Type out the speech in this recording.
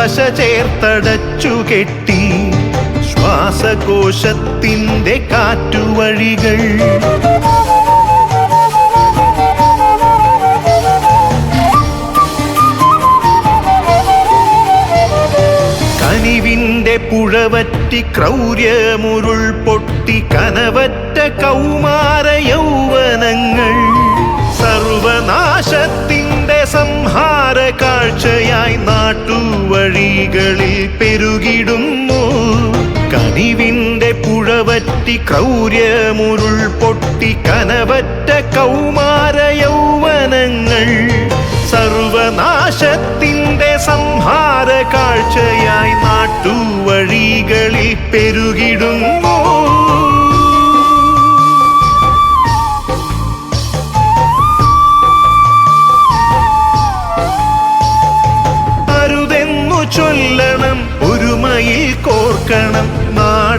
പശ ചേർത്തടച്ചു കെട്ടി. ശ്വാസകോശത്തിന്റെ കാറ്റുവഴികൾ. കനിവിന്റെ പുഴവറ്റി ക്രൗര്യമുരുൾ പൊട്ടി കനവറ്റ കൗമാര യൗവനങ്ങൾ. സർവനാശത്തിന്റെ കനിവിന്റെ പുഴവറ്റി ക്രൗര്യമുരുൾ പൊട്ടി കനവറ്റ കൗമാര യൗവനങ്ങൾ. സർവനാശത്തിന്റെ സംഹാര കാഴ്ചയായി നാട്ടുവഴികളിൽ പെരുകിടുന്നു. അരുതെന്നു ചൊല്ലണം ഒരുമയിൽ കോർക്കണം.